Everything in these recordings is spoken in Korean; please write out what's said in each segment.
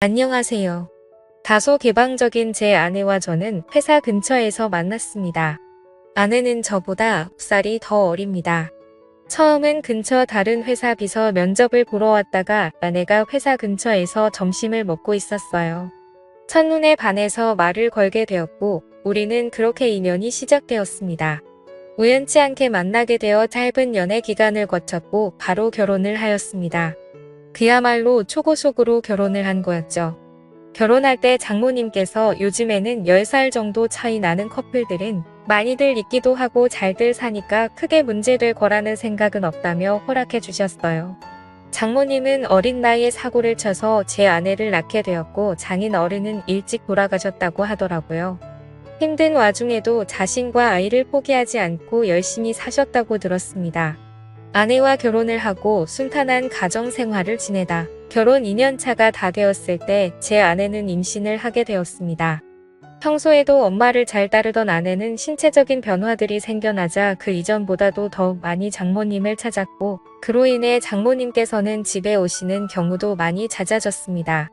안녕하세요. 다소 개방적인 제 아내와 저는 회사 근처에서 만났습니다. 아내는 저보다 6살이 더 어립니다. 처음은 근처 다른 회사 비서 면접을 보러 왔다가 아내가 회사 근처에서 점심을 먹고 있었어요. 첫눈에 반해서 말을 걸게 되었고 우리는 그렇게 인연이 시작되었습니다. 우연치 않게 만나게 되어 짧은 연애 기간을 거쳤고 바로 결혼을 하였습니다. 그야말로 초고속으로 결혼을 한 거였죠. 결혼할 때 장모님께서 요즘에는 10살 정도 차이 나는 커플들은 많이들 있기도 하고 잘들 사니까 크게 문제될 거라는 생각은 없다며 허락해 주셨어요. 장모님은 어린 나이에 사고를 쳐서 제 아내를 낳게 되었고 장인 어른은 일찍 돌아가셨다고 하더라고요. 힘든 와중에도 자신과 아이를 포기하지 않고 열심히 사셨다고 들었습니다. 아내와 결혼을 하고 순탄한 가정 생활을 지내다 결혼 2년차가 다 되었을 때 제 아내는 임신을 하게 되었습니다. 평소에도 엄마를 잘 따르던 아내는 신체적인 변화들이 생겨나자 그 이전보다도 더욱 많이 장모님을 찾았고 그로 인해 장모님께서는 집에 오시는 경우도 많이 잦아졌습니다.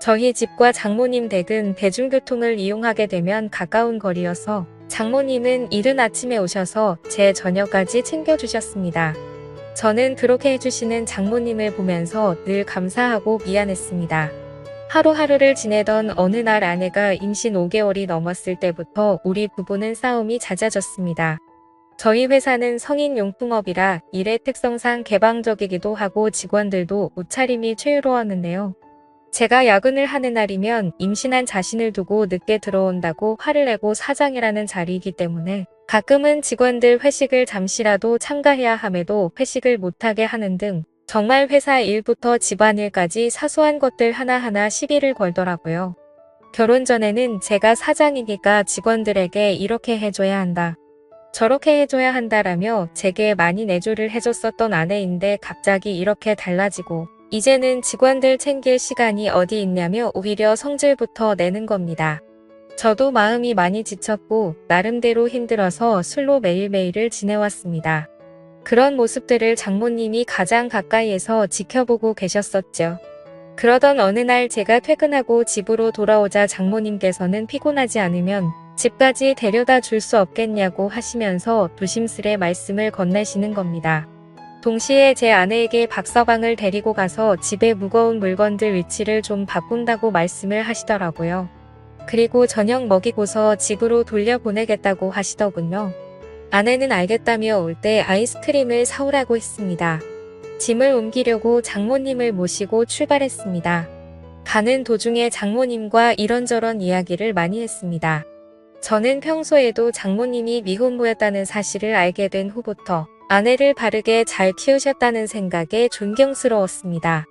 저희 집과 장모님 댁은 대중교통을 이용하게 되면 가까운 거리여서 장모님은 이른 아침에 오셔서 제 저녁까지 챙겨주셨습니다. 저는 그렇게 해주시는 장모님을 보면서 늘 감사하고 미안했습니다. 하루하루를 지내던 어느 날 아내가 임신 5개월이 넘었을 때부터 우리 부부는 싸움이 잦아졌습니다. 저희 회사는 성인 용품업이라 일의 특성상 개방적이기도 하고 직원들도 옷차림이 최유로웠는데요. 제가 야근을 하는 날이면 임신한 자신을 두고 늦게 들어온다고 화를 내고 사장이라는 자리이기 때문에 가끔은 직원들 회식을 잠시라도 참가해야 함에도 회식을 못하게 하는 등 정말 회사 일부터 집안일까지 사소한 것들 하나하나 시비를 걸더라고요. 결혼 전에는 제가 사장이니까 직원들에게 이렇게 해줘야 한다. 저렇게 해줘야 한다라며 제게 많이 내조를 해줬었던 아내인데 갑자기 이렇게 달라지고 이제는 직원들 챙길 시간이 어디 있냐며 오히려 성질부터 내는 겁니다. 저도 마음이 많이 지쳤고 나름대로 힘들어서 술로 매일매일을 지내왔습니다. 그런 모습들을 장모님이 가장 가까이에서 지켜보고 계셨었죠. 그러던 어느 날 제가 퇴근하고 집으로 돌아오자 장모님께서는 피곤하지 않으면 집까지 데려다 줄 수 없겠냐고 하시면서 조심스레 말씀을 건네시는 겁니다. 동시에 제 아내에게 박서방을 데리고 가서 집에 무거운 물건들 위치를 좀 바꾼다고 말씀을 하시더라고요. 그리고 저녁 먹이고서 집으로 돌려보내겠다고 하시더군요. 아내는 알겠다며 올 때 아이스크림을 사오라고 했습니다. 짐을 옮기려고 장모님을 모시고 출발했습니다. 가는 도중에 장모님과 이런저런 이야기를 많이 했습니다. 저는 평소에도 장모님이 미혼모였다는 사실을 알게 된 후부터 아내를 바르게 잘 키우셨다는 생각에 존경스러웠습니다.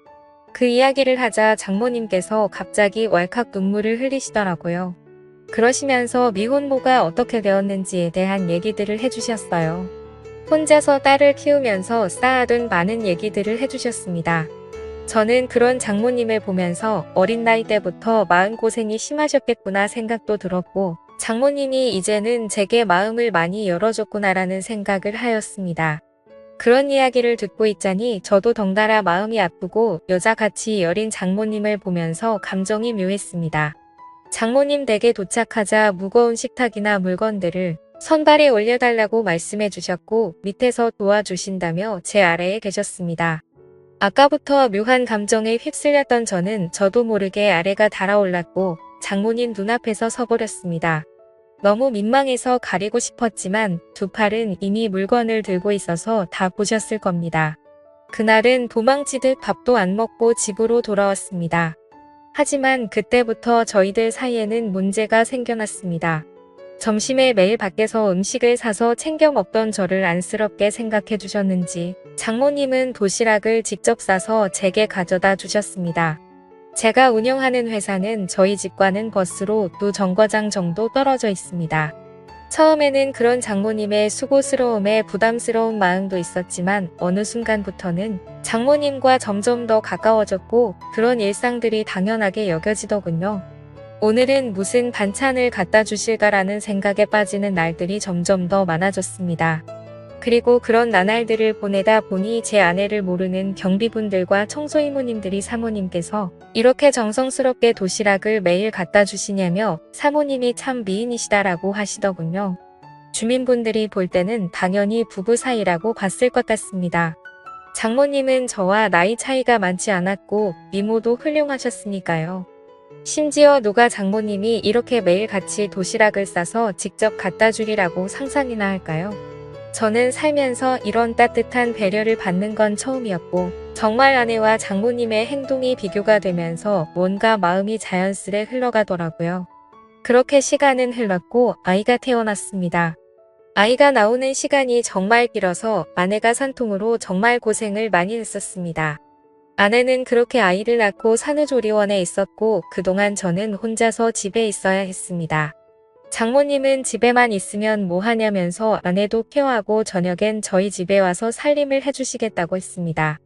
그 이야기를 하자 장모님께서 갑자기 왈칵 눈물을 흘리시더라고요. 그러시면서 미혼모가 어떻게 되었는지에 대한 얘기들을 해주셨어요. 혼자서 딸을 키우면서 쌓아둔 많은 얘기들을 해주셨습니다. 저는 그런 장모님을 보면서 어린 나이 때부터 마음고생이 심하셨겠구나 생각도 들었고, 장모님이 이제는 제게 마음을 많이 열어줬구나라는 생각을 하였습니다. 그런 이야기를 듣고 있자니 저도 덩달아 마음이 아프고 여자같이 여린 장모님을 보면서 감정이 묘했습니다. 장모님 댁에 도착하자 무거운 식탁이나 물건들을 선발에 올려달라고 말씀해 주셨고 밑에서 도와주신다며 제 아래에 계셨습니다. 아까부터 묘한 감정에 휩쓸렸던 저는 저도 모르게 아래가 달아올랐고 장모님 눈앞에서 서버렸습니다. 너무 민망해서 가리고 싶었지만 두 팔은 이미 물건을 들고 있어서 다 보셨을 겁니다. 그날은 도망치듯 밥도 안 먹고 집으로 돌아왔습니다. 하지만 그때부터 저희들 사이에는 문제가 생겨났습니다. 점심에 매일 밖에서 음식을 사서 챙겨 먹던 저를 안쓰럽게 생각해 주셨는지 장모님은 도시락을 직접 싸서 제게 가져다 주셨습니다. 제가 운영하는 회사는 저희 집과는 버스로 두 정거장 정도 떨어져 있습니다. 처음에는 그런 장모님의 수고스러움에 부담스러운 마음도 있었지만 어느 순간부터는 장모님과 점점 더 가까워졌고 그런 일상들이 당연하게 여겨지더군요. 오늘은 무슨 반찬을 갖다 주실까라는 생각에 빠지는 날들이 점점 더 많아졌습니다. 그리고 그런 나날들을 보내다 보니 제 아내를 모르는 경비분들과 청소이모님들이 사모님께서 이렇게 정성스럽게 도시락을 매일 갖다 주시냐며 사모님이 참 미인이시다라고 하시더군요. 주민분들이 볼 때는 당연히 부부 사이라고 봤을 것 같습니다. 장모님은 저와 나이 차이가 많지 않았고 미모도 훌륭하셨으니까요. 심지어 누가 장모님이 이렇게 매일 같이 도시락을 싸서 직접 갖다 주리라고 상상이나 할까요? 저는 살면서 이런 따뜻한 배려를 받는 건 처음이었고, 정말 아내와 장모님의 행동이 비교가 되면서 뭔가 마음이 자연스레 흘러가더라고요. 그렇게 시간은 흘렀고 아이가 태어났습니다. 아이가 나오는 시간이 정말 길어서 아내가 산통으로 정말 고생을 많이 했었습니다. 아내는 그렇게 아이를 낳고 산후조리원에 있었고 그동안 저는 혼자서 집에 있어야 했습니다. 장모님은 집에만 있으면 뭐 하냐면서 아내도 케어하고 저녁엔 저희 집에 와서 살림을 해주시겠다고 했습니다.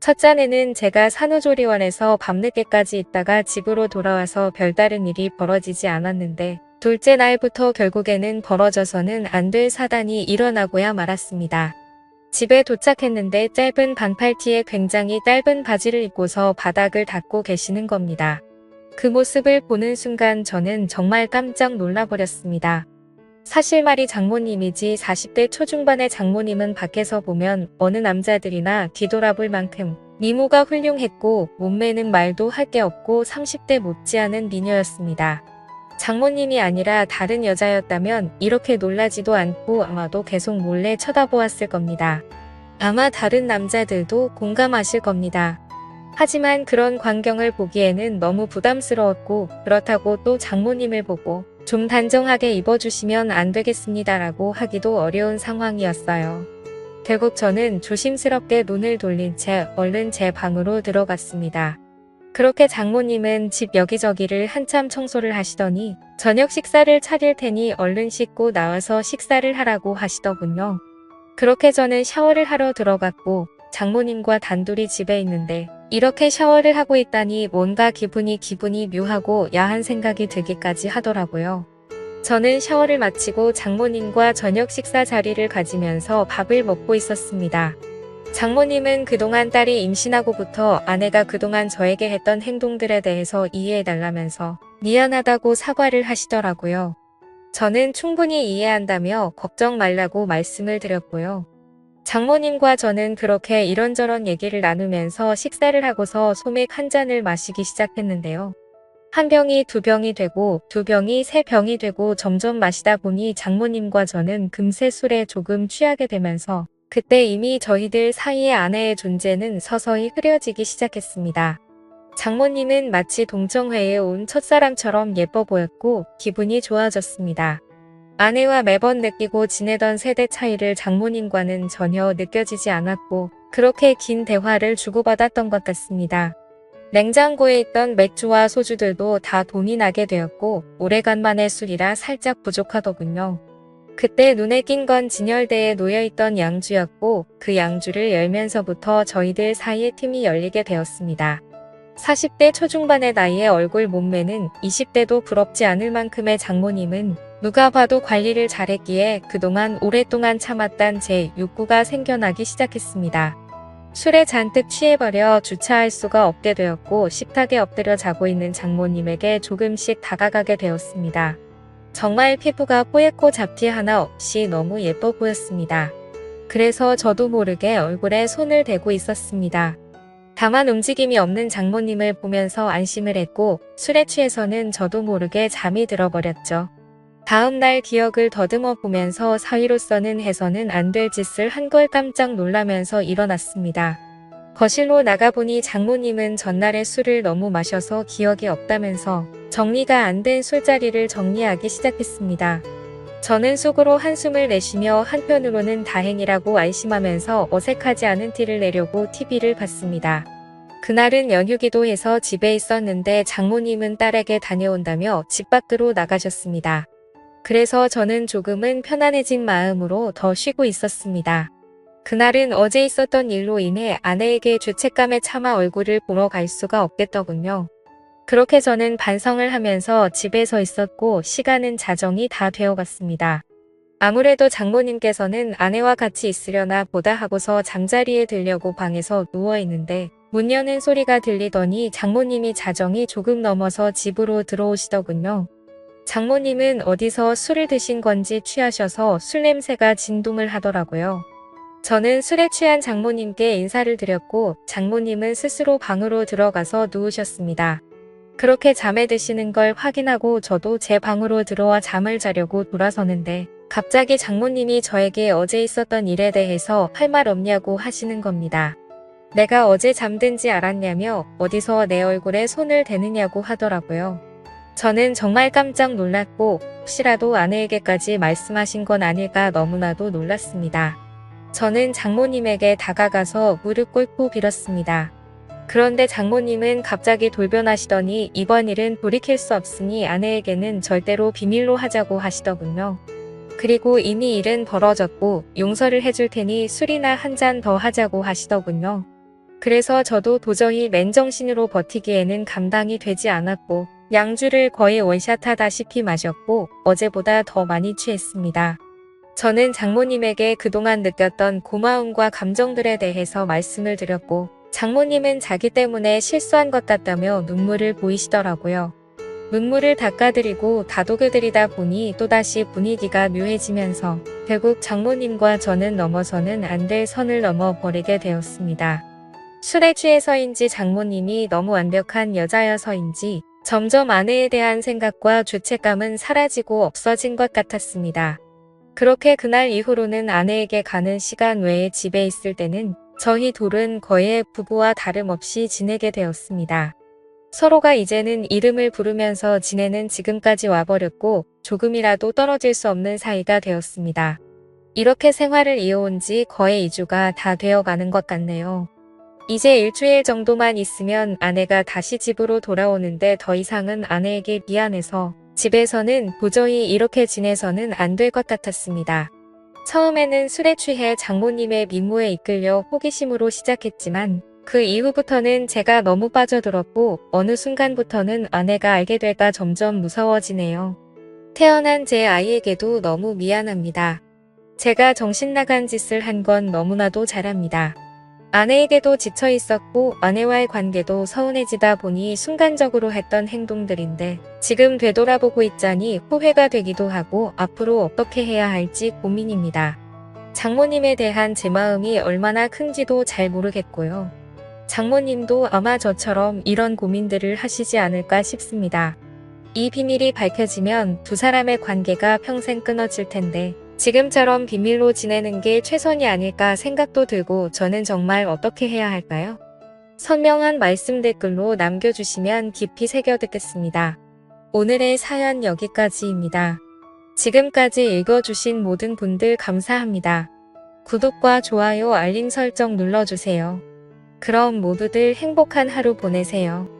첫째는 제가 산후조리원에서 밤늦게까지 있다가 집으로 돌아와서 별다른 일이 벌어지지 않았는데 둘째 날부터 결국에는 벌어져서는 안 될 사단이 일어나고야 말았습니다. 집에 도착했는데 짧은 반팔티에 굉장히 짧은 바지를 입고서 바닥을 닦고 계시는 겁니다. 그 모습을 보는 순간 저는 정말 깜짝 놀라버렸습니다. 사실 말이 장모님이지 40대 초중반의 장모님은 밖에서 보면 어느 남자들이나 뒤돌아볼 만큼 미모가 훌륭했고 몸매는 말도 할 게 없고 30대 못지않은 미녀였습니다. 장모님이 아니라 다른 여자였다면 이렇게 놀라지도 않고 아마도 계속 몰래 쳐다보았을 겁니다. 아마 다른 남자들도 공감하실 겁니다. 하지만 그런 광경을 보기에는 너무 부담스러웠고 그렇다고 또 장모님을 보고 좀 단정하게 입어주시면 안 되겠습니다라고 하기도 어려운 상황이었어요. 결국 저는 조심스럽게 눈을 돌린 채 얼른 제 방으로 들어갔습니다. 그렇게 장모님은 집 여기저기를 한참 청소를 하시더니 저녁 식사를 차릴 테니 얼른 씻고 나와서 식사를 하라고 하시더군요. 그렇게 저는 샤워를 하러 들어갔고 장모님과 단둘이 집에 있는데 이렇게 샤워를 하고 있다니 뭔가 기분이 기분이 묘하고 야한 생각이 들기까지 하더라고요. 저는 샤워를 마치고 장모님과 저녁 식사 자리를 가지면서 밥을 먹고 있었습니다. 장모님은 그동안 딸이 임신하고부터 아내가 그동안 저에게 했던 행동들에 대해서 이해해달라면서 미안하다고 사과를 하시더라고요. 저는 충분히 이해한다며 걱정 말라고 말씀을 드렸고요. 장모님과 저는 그렇게 이런저런 얘기를 나누면서 식사를 하고서 소맥 한 잔을 마시기 시작했는데요. 한 병이 두 병이 되고 두 병이 세 병이 되고 점점 마시다 보니 장모님과 저는 금세 술에 조금 취하게 되면서 그때 이미 저희들 사이의 아내의 존재는 서서히 흐려지기 시작했습니다. 장모님은 마치 동정회에 온 첫사랑처럼 예뻐 보였고 기분이 좋아졌습니다. 아내와 매번 느끼고 지내던 세대 차이를 장모님과는 전혀 느껴지지 않았고 그렇게 긴 대화를 주고받았던 것 같습니다. 냉장고에 있던 맥주와 소주들도 다 돈이 나게 되었고 오래간만에 술이라 살짝 부족하더군요. 그때 눈에 띈건 진열대에 놓여있던 양주였고 그 양주를 열면서부터 저희들 사이의 팀이 열리게 되었습니다. 40대 초중반의 나이에 얼굴 몸매는 20대도 부럽지 않을 만큼의 장모님은 누가 봐도 관리를 잘했기에 그동안 오랫동안 참았던 제 욕구가 생겨나기 시작했습니다. 술에 잔뜩 취해버려 주차할 수가 없게 되었고 식탁에 엎드려 자고 있는 장모님에게 조금씩 다가가게 되었습니다. 정말 피부가 뽀얗고 잡티 하나 없이 너무 예뻐 보였습니다. 그래서 저도 모르게 얼굴에 손을 대고 있었습니다. 다만 움직임이 없는 장모님을 보면서 안심을 했고 술에 취해서는 저도 모르게 잠이 들어버렸죠. 다음 날 기억을 더듬어 보면서 사위로서는 해서는 안 될 짓을 한 걸 깜짝 놀라면서 일어났습니다. 거실로 나가보니 장모님은 전날에 술을 너무 마셔서 기억이 없다면서 정리가 안 된 술자리를 정리하기 시작했습니다. 저는 속으로 한숨을 내쉬며 한편으로는 다행이라고 안심하면서 어색하지 않은 티를 내려고 TV를 봤습니다. 그날은 연휴기도 해서 집에 있었는데 장모님은 딸에게 다녀온다며 집 밖으로 나가셨습니다. 그래서 저는 조금은 편안해진 마음으로 더 쉬고 있었습니다. 그날은 어제 있었던 일로 인해 아내에게 죄책감에 참아 얼굴을 보러 갈 수가 없겠더군요. 그렇게 저는 반성을 하면서 집에 서 있었고 시간은 자정이 다 되어갔습니다. 아무래도 장모님께서는 아내와 같이 있으려나 보다 하고서 잠자리에 들려고 방에서 누워 있는데 문 여는 소리가 들리더니 장모님이 자정이 조금 넘어서 집으로 들어오시더군요. 장모님은 어디서 술을 드신 건지 취하셔서 술 냄새가 진동을 하더라고요. 저는 술에 취한 장모님께 인사를 드렸고 장모님은 스스로 방으로 들어가서 누우셨습니다. 그렇게 잠에 드시는 걸 확인하고 저도 제 방으로 들어와 잠을 자려고 돌아서는데 갑자기 장모님이 저에게 어제 있었던 일에 대해서 할 말 없냐고 하시는 겁니다. 내가 어제 잠든지 알았냐며 어디서 내 얼굴에 손을 대느냐고 하더라고요. 저는 정말 깜짝 놀랐고 혹시라도 아내에게까지 말씀하신 건 아닐까 너무나도 놀랐습니다. 저는 장모님에게 다가가서 무릎 꿇고 빌었습니다. 그런데 장모님은 갑자기 돌변하시더니 이번 일은 돌이킬 수 없으니 아내에게는 절대로 비밀로 하자고 하시더군요. 그리고 이미 일은 벌어졌고 용서를 해줄 테니 술이나 한 잔 더 하자고 하시더군요. 그래서 저도 도저히 맨정신으로 버티기에는 감당이 되지 않았고 양주를 거의 원샷 하다시피 마셨고 어제보다 더 많이 취했습니다. 저는 장모님에게 그동안 느꼈던 고마움과 감정들에 대해서 말씀을 드렸고 장모님은 자기 때문에 실수한 것 같다며 눈물을 보이시더라고요. 눈물을 닦아드리고 다독여드리다 보니 또다시 분위기가 묘해지면서 결국 장모님과 저는 넘어서는 안 될 선을 넘어 버리게 되었습니다. 술에 취해서인지 장모님이 너무 완벽한 여자여서인지 점점 아내에 대한 생각과 죄책감은 사라지고 없어진 것 같았습니다. 그렇게 그날 이후로는 아내에게 가는 시간 외에 집에 있을 때는 저희 둘은 거의 부부와 다름없이 지내게 되었습니다. 서로가 이제는 이름을 부르면서 지내는 지금까지 와버렸고 조금이라도 떨어질 수 없는 사이가 되었습니다. 이렇게 생활을 이어온 지 거의 2주가 다 되어가는 것 같네요. 이제 일주일 정도만 있으면 아내가 다시 집으로 돌아오는데 더 이상은 아내에게 미안해서 집에서는 도저히 이렇게 지내서는 안 될 것 같았습니다. 처음에는 술에 취해 장모님의 미모에 이끌려 호기심으로 시작했지만 그 이후부터는 제가 너무 빠져들었고 어느 순간부터는 아내가 알게 될까 점점 무서워지네요. 태어난 제 아이에게도 너무 미안합니다. 제가 정신 나간 짓을 한 건 너무나도 잘합니다. 아내에게도 지쳐 있었고 아내와의 관계도 서운해지다 보니 순간적으로 했던 행동들인데 지금 되돌아보고 있자니 후회가 되기도 하고 앞으로 어떻게 해야 할지 고민입니다. 장모님에 대한 제 마음이 얼마나 큰지도 잘 모르겠고요. 장모님도 아마 저처럼 이런 고민들을 하시지 않을까 싶습니다. 이 비밀이 밝혀지면 두 사람의 관계가 평생 끊어질 텐데 지금처럼 비밀로 지내는 게 최선이 아닐까 생각도 들고 저는 정말 어떻게 해야 할까요? 선명한 말씀 댓글로 남겨주시면 깊이 새겨 듣겠습니다. 오늘의 사연 여기까지입니다. 지금까지 읽어주신 모든 분들 감사합니다. 구독과 좋아요 알림 설정 눌러주세요. 그럼 모두들 행복한 하루 보내세요.